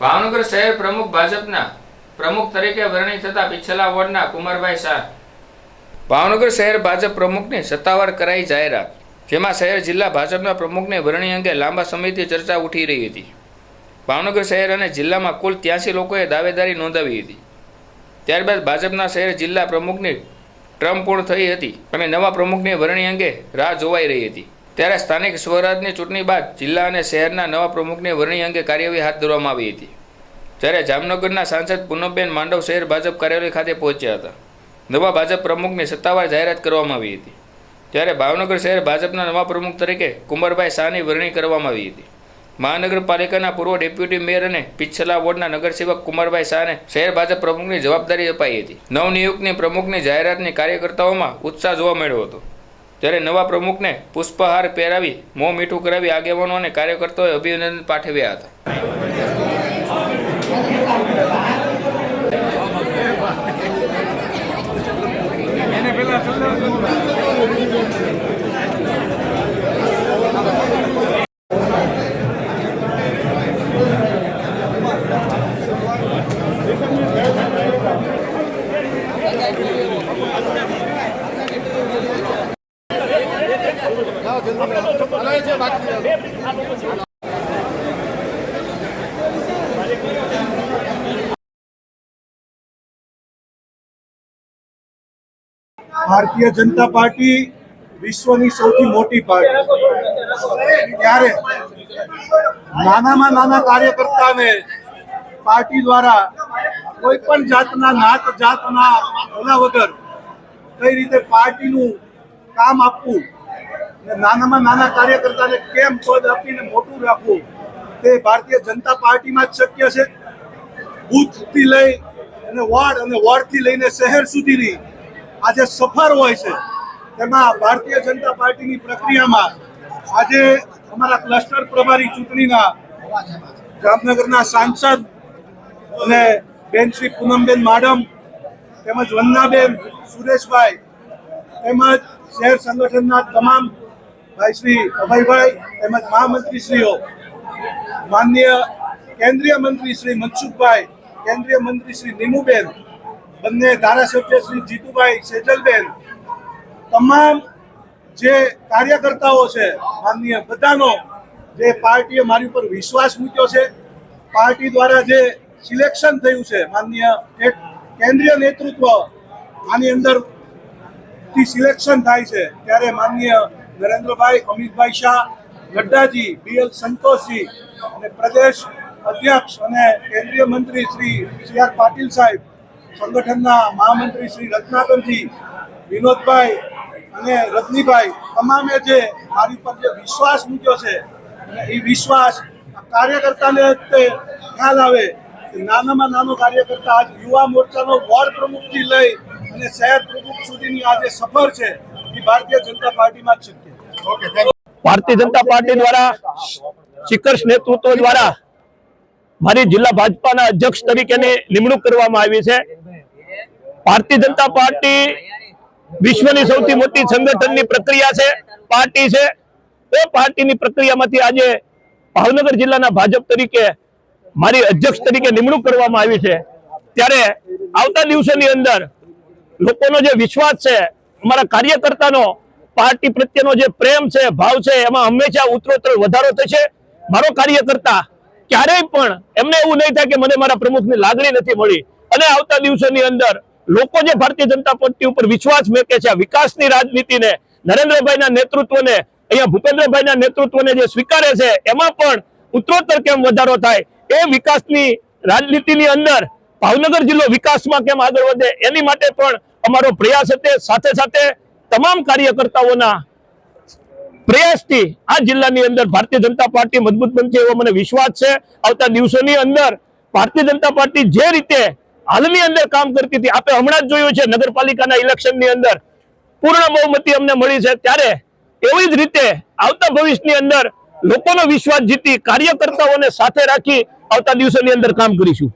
ભાવનગર શહેર પ્રમુખ ભાજપના પ્રમુખ તરીકે વરણી થતા પિછલા વોર્ડના કુમારભાઈ શાહ. ભાવનગર શહેર ભાજપ પ્રમુખની સત્તાવાર કરાઈ જાહેરાત, જેમાં શહેર જિલ્લા ભાજપના પ્રમુખની વરણી અંગે લાંબા સમયથી ચર્ચા ઉઠી રહી હતી. ભાવનગર શહેર અને જિલ્લામાં કુલ ત્યાંસી લોકોએ દાવેદારી નોંધાવી હતી. ત્યારબાદ ભાજપના શહેર જિલ્લા પ્રમુખની ટ્રમ્પ પૂર્ણ થઈ હતી અને નવા પ્રમુખની વરણી અંગે રાહ જોવાઈ રહી હતી. ત્યારે સ્થાનિક સ્વરાજની ચૂંટણી બાદ જિલ્લા અને શહેરના નવા પ્રમુખની વરણી અંગે કાર્યવાહી હાથ ધરવામાં આવી હતી. જ્યારે જામનગરના સાંસદ પૂનમબેન માંડવ શહેર ભાજપ કાર્યાલય ખાતે પહોંચ્યા હતા. નવા ભાજપ પ્રમુખની સત્તાવાર જાહેરાત કરવામાં આવી હતી. ત્યારે ભાવનગર શહેર ભાજપના નવા પ્રમુખ તરીકે કુંવરભાઈ શાહની વરણી કરવામાં આવી હતી. મહાનગરપાલિકાના પૂર્વ ડેપ્યુટી મેયર અને પિછલા વોર્ડના નગરસેવક કુમારભાઈ શાહને શહેર ભાજપ પ્રમુખની જવાબદારી અપાઈ હતી. નવનિયુક્તની પ્રમુખની જાહેરાતની કાર્યકર્તાઓમાં ઉત્સાહ જોવા મળ્યો હતો. ત્યારે નવા પ્રમુખને પુષ્પહાર પહેરાવી મોં મીઠું કરાવી આગેવાનો અને કાર્યકર્તાઓએ અભિનંદન પાઠવ્યા હતા. ભારતીય જનતા પાર્ટી વિશ્વની સૌથી મોટી પાર્ટી. ત્યારે નાનામાં નાના કાર્યકર્તાને પાર્ટી દ્વારા કોઈ પણ જાતના નાત જાતના ઓલા વગર કઈ રીતે પાર્ટીનું કામ આપવું નાનામાં નાના કાર્યકર્તાને કેમ પદ આપીને મોટું રાખવું? તે ભારતીય જનતા પાર્ટીમાં જ શક્ય છે. બુથથી લઈ અને વોર્ડ અને વોર્ડથી લઈને શહેર સુધીની આ જે સફર હોય છે. તેમાં ભારતીય જનતા પાર્ટીની પ્રક્રિયામાં આજે અમારા ક્લસ્ટર પ્રભારી ચૂંટણીના જામનગરના સાંસદ અને બેન શ્રી પૂનમબેન માડમ તેમજ વંદનાબેન સુરેશભાઈ તેમજ શહેર સંગઠનના તમામ ભાઈ શ્રી અભયભાઈ તેમજ મહામંત્રીશ્રીઓ, માનનીય કેન્દ્રીય મંત્રી શ્રી મનસુખભાઈ, કેન્દ્રીય મંત્રી શ્રી નીમુબેન, બંને ધારાસભ્ય શ્રી જીતુભાઈ સેજલબેન, તમામ જે કાર્યકર્તાઓ છે, માનનીય બધાનો જે પાર્ટીએ મારી ઉપર વિશ્વાસ મૂક્યો છે, પાર્ટી દ્વારા જે સિલેક્શન થયું છે, માનનીય એક કેન્દ્રીય નેતૃત્વ આની અંદરથી સિલેક્શન થાય છે, ત્યારે માનનીય નરેન્દ્રભાઈ, અમિતભાઈ શાહ, નડ્ડાજી બીએલ સંતોષજી અને પ્રદેશ અધ્યક્ષ અને કેન્દ્રીય મંત્રી શ્રી સી આર પાટીલ સાહેબ, સંગઠનના મહામંત્રી શ્રી રત્નાકરજી, વિનોદભાઈ અને રજનીભાઈ તમામે જે મારી પર જે વિશ્વાસ મૂક્યો છે અને એ વિશ્વાસ કાર્યકર્તાને તે ખ્યાલ આવે નાનામાં નાનો કાર્યકર્તા આજ યુવા મોરચાનો વોર્ડ પ્રમુખથી લઈ અને શહેર પ્રમુખ સુધીની આ જે સફર છે એ ભારતીય જનતા પાર્ટીમાં છે. ભારતીય જનતા પાર્ટી દ્વારા શિખર્ષ નેતૃત્વ દ્વારા મારી જિલ્લા ભાજપાના અધ્યક્ષ તરીકેની નિમણૂક કરવામાં આવી છે. ભારતીય જનતા પાર્ટી વિશ્વની સૌથી મોટી સંગઠનની પ્રક્રિયા છે, પાર્ટી છે. એ પાર્ટીની પ્રક્રિયામાંથી આજે ભાવનગર જિલ્લાના ભાજપ તરીકે મારી અધ્યક્ષ તરીકે નિમણૂક કરવામાં આવી છે. ત્યારે આવતા દિવસોની અંદર લોકોનો જે વિશ્વાસ છે, અમારા કાર્યકર્તાનો પાર્ટી પ્રત્યેનો જે પ્રેમ છે, ભાવ છે, એમાં હંમેશા ઉત્તરોત્તર વધારો થશે મારો કાર્યકર્તા ક્યારેય પણ એમને એવું નહીં થાય કે મને મારા પ્રમુખની લાગણી નથી મળી. અને આવતા દિવસોની અંદર લોકો જે ભારતીય જનતા પાર્ટી ઉપર વિશ્વાસ મેકે છે વિકાસની રાજનીતિને નરેન્દ્રભાઈના નેતૃત્વને, અહીંયા ભૂપેન્દ્રભાઈના નેતૃત્વને જે સ્વીકારે છે, એમાં પણ ઉત્તરોત્તર કેમ વધારો થાય? એ વિકાસની રાજનીતિની અંદર ભાવનગર જિલ્લો વિકાસમાં કેમ આગળ વધે? એની માટે પણ અમારો પ્રયાસ હતો સાથે સાથે તમામ કાર્યકર્તાઓના પ્રયાસથી આ જિલ્લાની અંદર ભારતીય જનતા પાર્ટી મજબૂત બનશે એવો મને વિશ્વાસ છે. આવતા દિવસોની અંદર ભારતીય જનતા પાર્ટી જે રીતે હાલની અંદર કામ કરતી હતી આપણે હમણાં જ જોયું છે, નગરપાલિકાના ઇલેક્શનની અંદર પૂર્ણ બહુમતી અમને મળી છે. ત્યારે એવી જ રીતે આવતા ભવિષ્યની અંદર લોકોનો વિશ્વાસ જીતી કાર્યકર્તાઓને સાથે રાખી આવતા દિવસોની અંદર કામ કરીશું.